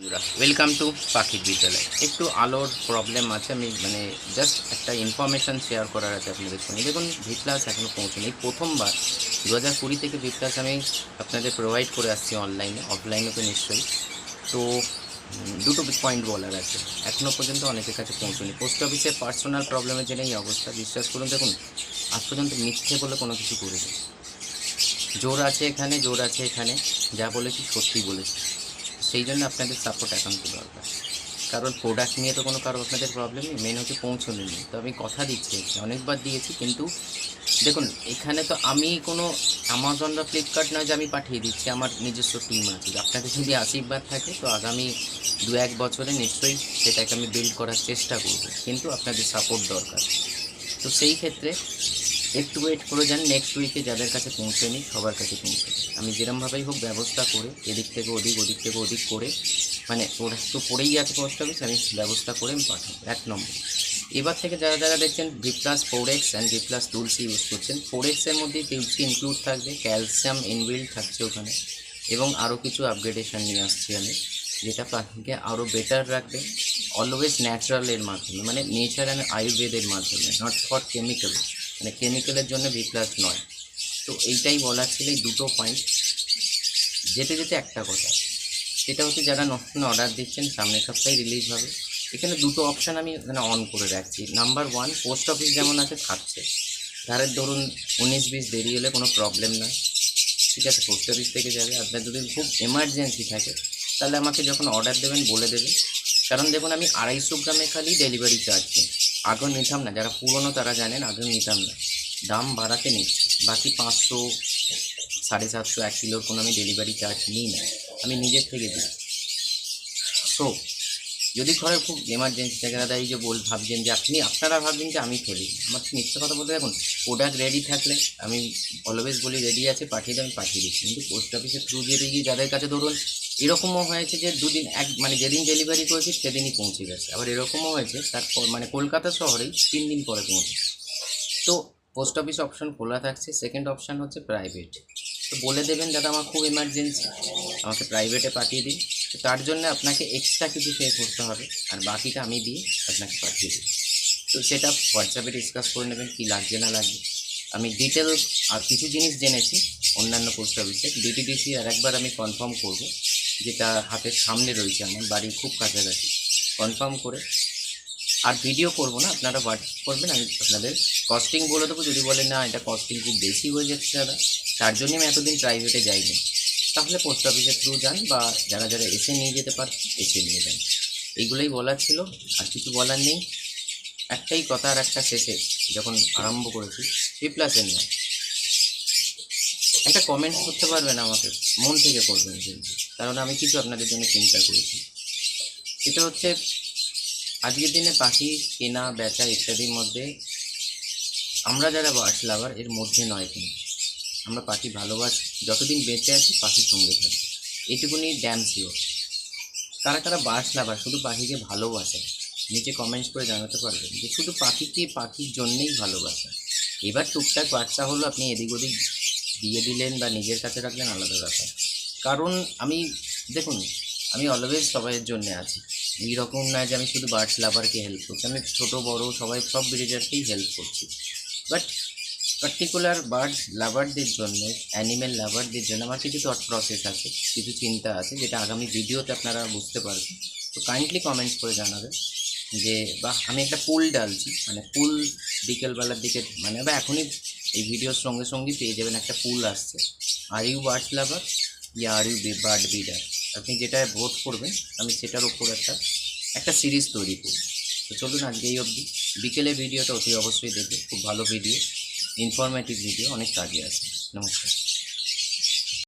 Welcome to পাখির বিদ্যালয়। একটু আলোর প্রবলেম আছে, আমি মানে জাস্ট একটা ইনফরমেশান শেয়ার করার আছে আপনাদের সঙ্গে। দেখুন ভি প্লাস এখনও পৌঁছানি প্রথমবার দু হাজার কুড়ি থেকে ভি প্লাস আমি আপনাদের প্রোভাইড করে আসছি অনলাইনে অফলাইনে তো নিশ্চয়ই। তো দুটো পয়েন্ট বলার আছে। এখনও পর্যন্ত অনেকের কাছে পৌঁছনি পোস্ট অফিসের পার্সোনাল প্রবলেমের জন্য এই অবস্থা। বিশ্বাস করুন, দেখুন, আজ পর্যন্ত মিথ্যে বলে কোনো কিছু করিনি। জোর আছে এখানে, জোর আছে এখানে। যা বলেছি সত্যি বলেছি। সেই জন্য আপনাদের সাপোর্ট একান্ত দরকার। কারণ প্রোডাক্ট নিয়ে তো কোনো কারও আপনাদের প্রবলেম নেই মেন হচ্ছে পৌঁছনো নেই তো আমি কথা দিচ্ছি, অনেকবার দিয়েছি, কিন্তু দেখুন, এখানে তো আমি কোনো অ্যামাজন বা ফ্লিপকার্ট নয় যে আমি পাঠিয়ে দিচ্ছি, আমার নিজস্ব টিম আছে। আপনাদের যদি আশীর্বাদ থাকে, তো আগামী দু এক বছরে নিশ্চয়ই সেটাকে আমি বিল্ড করার চেষ্টা করব। কিন্তু আপনাদের সাপোর্ট দরকার। তো সেই ক্ষেত্রে একটু ওয়েট করে যান নেক্সট উইকে যাদের কাছে পৌঁছেনি, সবার কাছে পৌঁছে আমি যেরমভাবেই হোক ব্যবস্থা করে, এদিক থেকে ওদিক ওদিক থেকে ওদিক করে মানে ওরা তো পড়েই আছে পোস্ট অফিস আমি ব্যবস্থা করে আমি পাঠাবো, এক নম্বর। এবার থেকে যারা যারা দেখছেন V plus forex and V plus Tulsi use করছেন ফোরেক্সের মধ্যে টুলসি ইনক্লুড থাকবে ক্যালসিয়াম ইনবিল্ড থাকছে ওখানে, এবং আরও কিছু আপগ্রেডেশন নিয়ে আসছি আমি, যেটা পাখিকে আরও বেটার রাখবে অলওয়েজ ন্যাচারালের মাধ্যমে মানে নেচার অ্যান্ড আয়ুর্বেদের মাধ্যমে নট ফর কেমিক্যাল মানে কেমিক্যালের জন্য বি প্লাস নয়। তো এইটাই বলার ছিল এই দুটো পয়েন্ট যেতে যেতে একটা কথা। সেটা হচ্ছে যারা নতুন অর্ডার দিচ্ছেন সামনের সপ্তাহে রিলিজ হবে। এখানে দুটো অপশান আমি এখানে অন করে রাখছি। নাম্বার ওয়ান পোস্ট অফিস যেমন আছে, থাকছে। ধারের ধরুন উনিশ বিশ দেরি হলে কোনো প্রবলেম নয় ঠিক আছে পোস্ট অফিস থেকে যাবে। আপনার যদি খুব এমার্জেন্সি থাকে, তাহলে আমাকে যখন অর্ডার দেবেন, বলে দেবেন। কারণ দেখুন, আমি আড়াইশো গ্রামে খালি ডেলিভারি চার্জ নিই। আগে নিতাম না, যারা পুরনো তারা জানেন আগে নিতাম না। দাম বাড়াতে নিচ্ছি বাকি পাঁচশো, সাড়ে সাতশো, এক কিলোর কোনো আমি ডেলিভারি চার্জ নিই না, আমি নিজের থেকে দিই। সো যদি ঘরে খুব এমার্জেন্সি থাকে, দাদা, এই যে বল, ভাবছেন যে আপনি, আপনারা ভাবছেন যে আমি ফেলি আমার মিথ্যে কথা বলতে দেখুন প্রোডাক্ট রেডি থাকলে, আমি অলওয়েজ বলি রেডি আছে, পাঠিয়ে আমি পাঠিয়ে দিচ্ছি। কিন্তু পোস্ট অফিসের থ্রু দিয়ে দিয়ে যাদের কাছে ধরুন এরকমও হয়েছে যে দুদিন এক মানে যেদিন ডেলিভারি করেছি সেদিনই পৌঁছে গেছে। আবার এরকমও হয়েছে, তারপর মানে কলকাতা শহরেই তিন দিন পরে পৌঁছে তো পোস্ট অফিস অপশন খোলা থাকছে সেকেন্ড অপশান হচ্ছে প্রাইভেট তো বলে দেবেন, দাদা, আমার খুব এমার্জেন্সি আমাকে প্রাইভেটে পাঠিয়ে দিন। তো তার জন্য আপনাকে এক্সট্রা কিছু পে করতে হবে, আর বাকিটা আমি দিয়ে আপনাকে পাঠিয়ে দিই তো সেটা হোয়াটসঅ্যাপে ডিসকাস করে নেবেন, কী লাগছে না লাগবে আমি ডিটেলস আর কিছু জিনিস জেনেছি, অন্যান্য পোস্ট অফিসে ডিটিডিসি আর একবার আমি কনফার্ম করব। যেটা হাতের সামনে রয়েছে আমার, বাড়ির খুব কাছাকাছি। কনফার্ম করে। আর ভিডিও করব না, আপনারা হোয়াটসঅ্যাপ করবেন, আমি আপনাদের কস্টিং বলে দেবো। যদি বলেন, না, এটা কস্টিং খুব বেশি হয়ে যাচ্ছে দাদা, তার জন্যই আমি এতদিন প্রাইভেটে যাইনি। তাহলে পোস্ট অফিসের থ্রু যান বা যারা যারা এসে নিয়ে যেতে পার, এসে নিয়ে যান। এইগুলোই বলার ছিল, আর কিছু বলার নেই। একটাই কথা আর একটা শেষে, যখন আরম্ভ করেছি প্লাসের না একটা কমেন্ট করতে পারবেন আমাকে, মন থেকে করবেন কিন্তু। কারণ আমি কিছু আপনাদের জন্য চিন্তা করেছি। সেটা হচ্ছে, আজকের দিনে পাখি কেনা, বেচা ইত্যাদির মধ্যে আমরা যারা বাস লাভার, এর মধ্যে নয় কিন্তু আমরা পাখি ভালোবাস, যতদিন বেঁচে আছি, পাখির সঙ্গে থাকি। এইটুকুনি ড্যাম শিওর কারা কারা বাস লাভার, শুধু পাখিকে ভালোবাসে? নিচে কমেন্টস করে জানাতে পারবেন যে, শুধু পাখিকে পাখির জন্যেই ভালোবাসা। এবার টুকটাক বাচ্চা হলো, আপনি এদিক ওদিক দিয়ে দিলেন বা নিজের কাছে রাখলেন আলাদা ব্যাপার। কারণ আমি, দেখুন, আমি অলওয়েজ সবাইয়ের জন্য আছি। এই রকম নয় যে আমি শুধু বার্ডস লাভারকে হেল্প করছি। আমি ছোটো, বড়, সবাই, সব ব্রিডারকেই হেল্প করছি। বাট পার্টিকুলার বার্ডস লাভারদের জন্য অ্যানিমেল লাভারদের জন্য আমার কিছু থট প্রসেস আছে, কিছু চিন্তা আছে, যেটা আগামী ভিডিওতে আপনারা বুঝতে পারবেন। তো কাইন্ডলি কমেন্টস করে জানাবেন যে বা আমি একটা পুল ডালছি। মানে পুল বিকেলবেলার দিকে মানে বা এখনই এই ভিডিওর সঙ্গে সঙ্গেই পেয়ে যাবেন একটা পুল আসছে। Are you bird lover yeah are you bird breeder আপনি যেটা ভোট করবেন, আমি সেটার ওপর একটা একটা সিরিজ তৈরি করব। তো চলুন আজকে এই অবধি। বিকেলে ভিডিওটা অতি অবশ্যই দেখবে খুব ভালো ভিডিও ইনফরমেটিভ ভিডিও অনেক কাজে আছে নমস্কার।